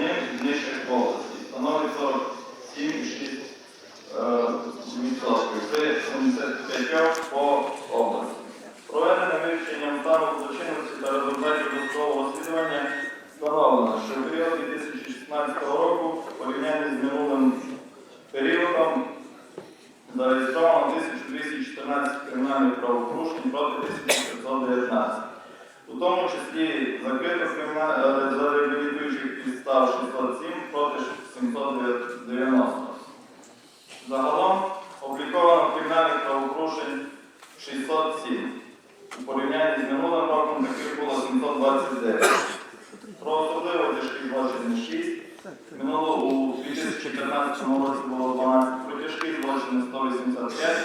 є із нижчих в області. Становить 47,6 е, відсотків. Це 75 по області. Проведене вивченням стану злочинності та результатів досудового розслідування встановлено, що в період 2016 року в порівнянні з минулим періодом зареєстровано 1214 кримінальних правопорушень проти 1519. У тому числі закрито криміна- е, за реабілітуючих підстав 607 проти 790. Загалом обліковано кримінальних правопорушень 607. У порівнянні з минулим роком таких було 729. Про особливо тяжкі злочини 6. Минуло у 2014 році було 12 про тяжкі злочини 185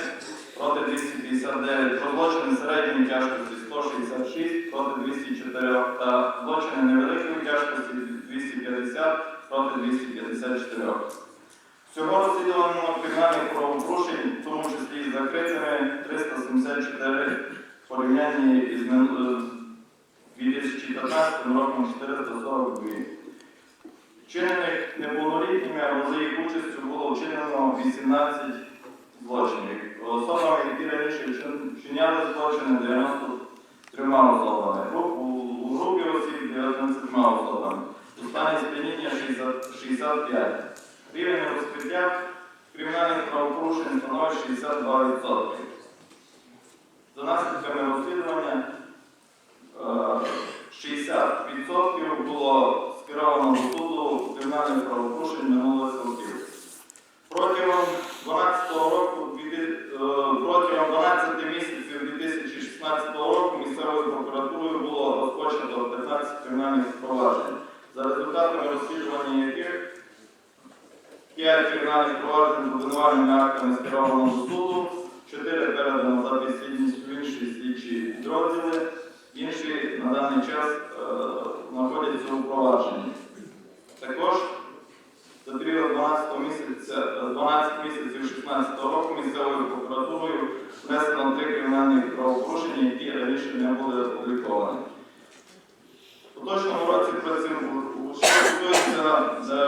проти 259, про злочини середньої тяжкості 166 проти 204 та злочини невеликої тяжкості 250 проти 254. Всього розслідувано кримінальних правопорушень, в тому числі і закритими 374 в порівнянні із е, 2015 роком 442. Вчинених неповнолітніми або за їх участю було вчинено 18 злочинів. Особами, які раніше вчиняли злочини 93 особами. У, групі осіб 19 особами. У стані сп'яніння 60 65. Рівень розкриття кримінальних правопорушень становить 62%. За наслідками розслідування е, 60% було скеровано до суду кримінальних правопорушень минулих років. Протягом 12 року, е, протягом 12 місяців 2016 року місцевою прокуратурою було розпочато 15 кримінальних проваджень, за результатами розслідування яких 5 кримінальних проваджень обвинувальними актами скерованого до суду, 4 передано за підслідністю в інші слідчі підрозділи, інші на даний час е, знаходяться у провадженні. Також за період 12 е, 12 місяців 16 року місцевою прокуратурою внесено три кримінальні правопорушення, які раніше не були опубліковані. У поточному році стосується е,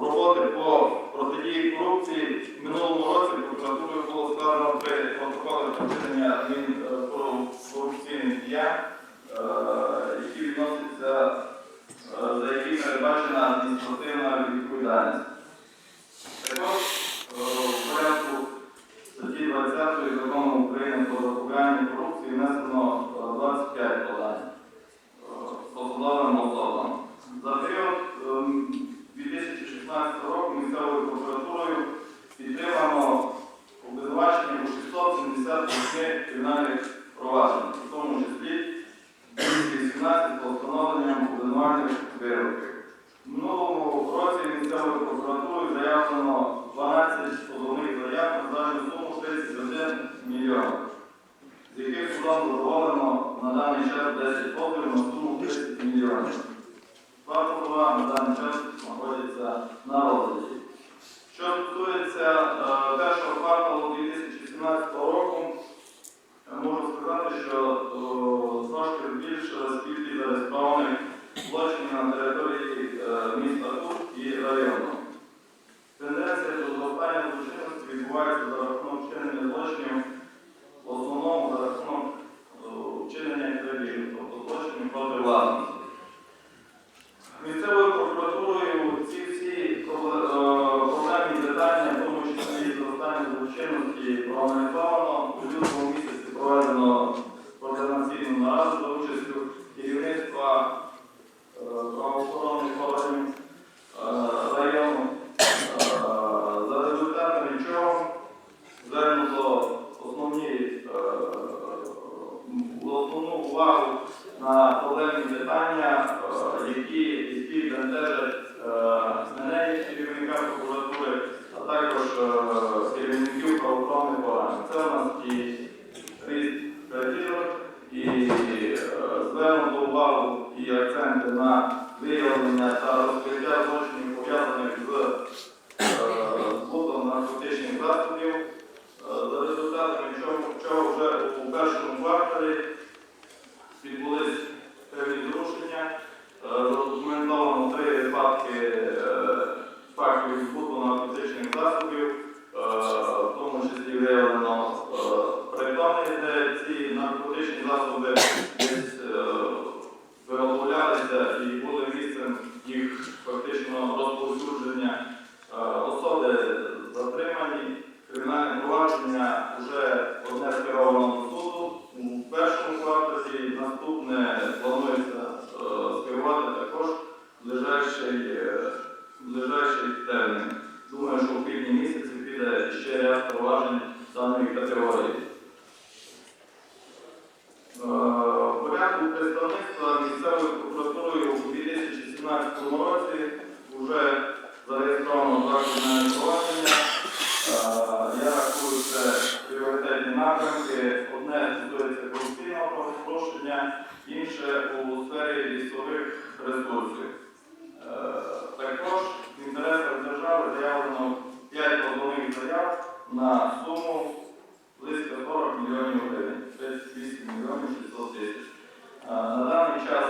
роботи по протидії корупції. В минулому році прокуратурою було складено три протоколи про вчинення е, корупційних діянь, е, які відносяться, е, за які передбачена адміністративна відповідальність. Також е, в порядку статті 20 закону України про запобігання корупції внесено е, 25 подань посадовим особам. За період ем, 2016 року місцевою прокуратурою підтримано обвинувачення у 678 кримінальних проваджень, в тому числі 218 по встановленням обвинувальних вироків. В минулому році місцевою прокуратурою заявлено 12 позовних заяв на загальну суму 31 мільйон з яких судом дозволено на даний час 10 позовів на суму 30 мільйонів. Два позова на даний час знаходяться на розгляді. Що стосується е, першого кварталу 2017 року, я можу сказати, що е, трошки збільшилась кількість зареєстрованих злочинів на території е, міста Тур і району. Тенденція до зростання злочинності відбувається за рахунок вчинення злочинів в основному за рахунок е, вчинення крадіжок, тобто злочинів проти власності. Місцевою прокуратурою ці всі пробле- е, проблемні питання, в тому числі злочинності, проаналізовано. У лютому місяці проведено координаційну нараду за участю керівництва е, правоохоронних органів е, району. Е, За результатами чого звернуто основні, основну увагу на проблемні питання, які, які бентежать мене як керівника також е, керівників правоохоронних органів. Це у нас і ріст катірок, і е, звернуто увагу і акценти на виявлення та розкриття злочинів пов'язаних з е, збутом наркотичних засобів, за результатами чого вже у першому факторі. Правопорушення, інше у сфері лісових ресурсів. Е, Також в інтересах держави заявлено 5 позовних заяв на суму близько 40 мільйонів гривень, 38 мільйонів 600 тисяч. Е, На даний час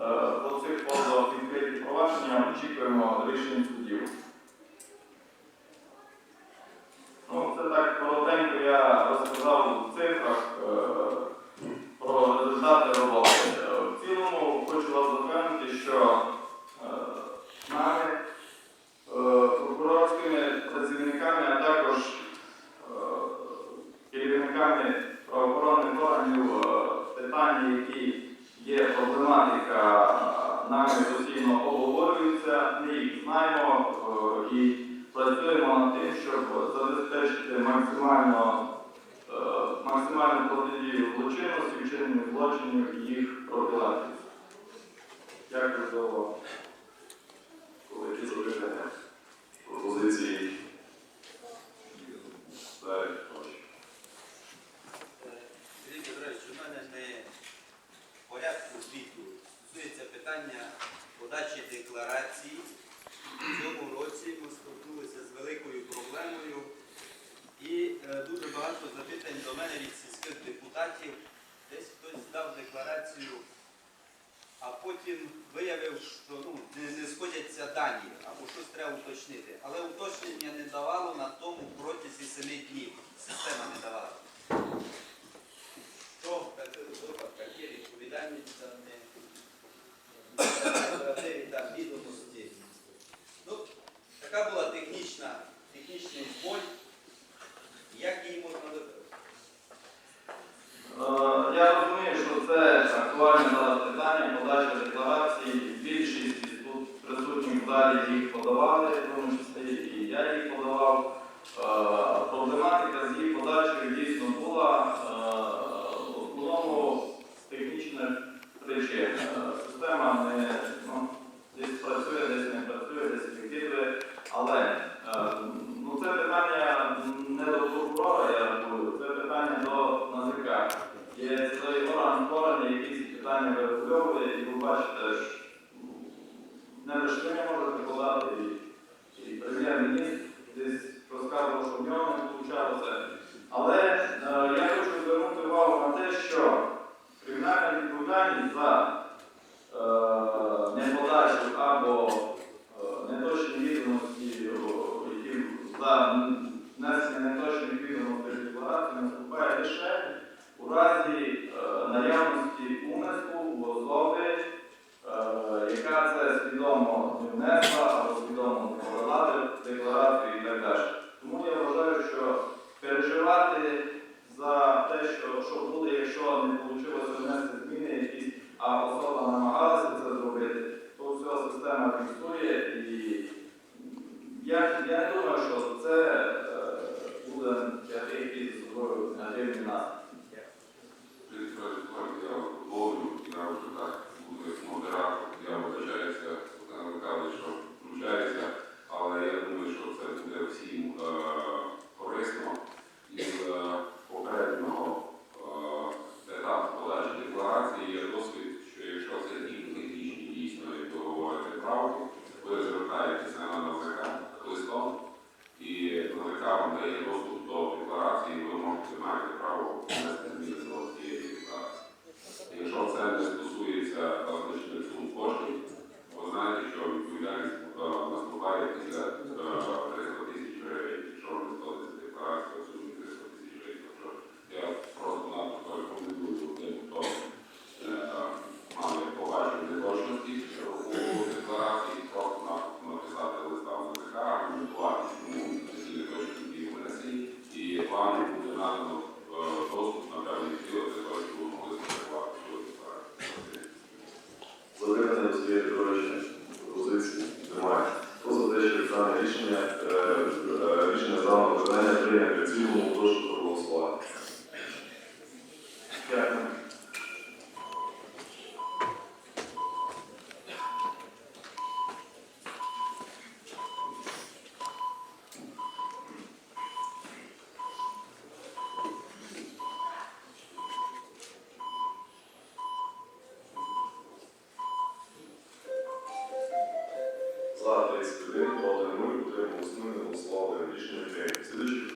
е, по цих позовах відкриті провадження очікуємо рішень судів. Ну, це так коротенько я розказав у цифрах е, про результати роботи. Е, В цілому хочу вас запевнити, що е, нами, е, прокурорськими працівниками, а також е, керівниками правоохоронних органів е, питання, які є проблематика, е, нами постійно обговорюються, ми їх знаємо е, і працюємо над тим, щоб забезпечити максимально, е, максимальну протидію злочинності, вчинення злочинів і їх Дякую за увагу. Пропозиції. У мене не в порядку звіту стосується питання подачі декларацій. У цьому році ми стикнулися з великою проблемою і е, дуже багато запитань до мене від сільських депутатів. Десь хтось здав декларацію, а потім виявив, що ну, не, не сходяться дані або щось треба уточнити. Але уточнення не давало на тому протязі семи днів. Система не давала. Що в є відповідальність за неправдиві там відомості? Ну, така була технічна, технічний збой. Як її можна виправити? Е, Я розумію, що це актуальне зараз питання подачі декларацій. Більшість із тут присутніх в залі їх подавали, в тому числі і я їх подавав. Е, Проблематика з їх подачею дійсно була е, в основному з технічних причин. Е, Система не ну, десь працює, десь не працює, десь відкидує. Але е, ну, це питання не до прокурора, я рахую, це питання до НАЗК. Є цілий орган створений, який ці питання вирегульовує, і ви бачите, ж, не не і, прем'єр-міністр десь розказував, що в нього не вийшло. Але е, я хочу звернути увагу на те, що кримінальна відповідальність за е, неподачу або е, неточні відомості, які за внесення неточних відомостей в декларацію наступає лише у разі е, наявності умислу у особи, е, яка це свідомо не внесла або свідомо не подала декларацію і так далі. Тому я вважаю, що переживати за те, що, що буде, якщо не вийшло внести зміни якісь, а особа намагалася це зробити, то вся система і 10, 1, 0, 3, 8, 0, слава, рішення прийняти.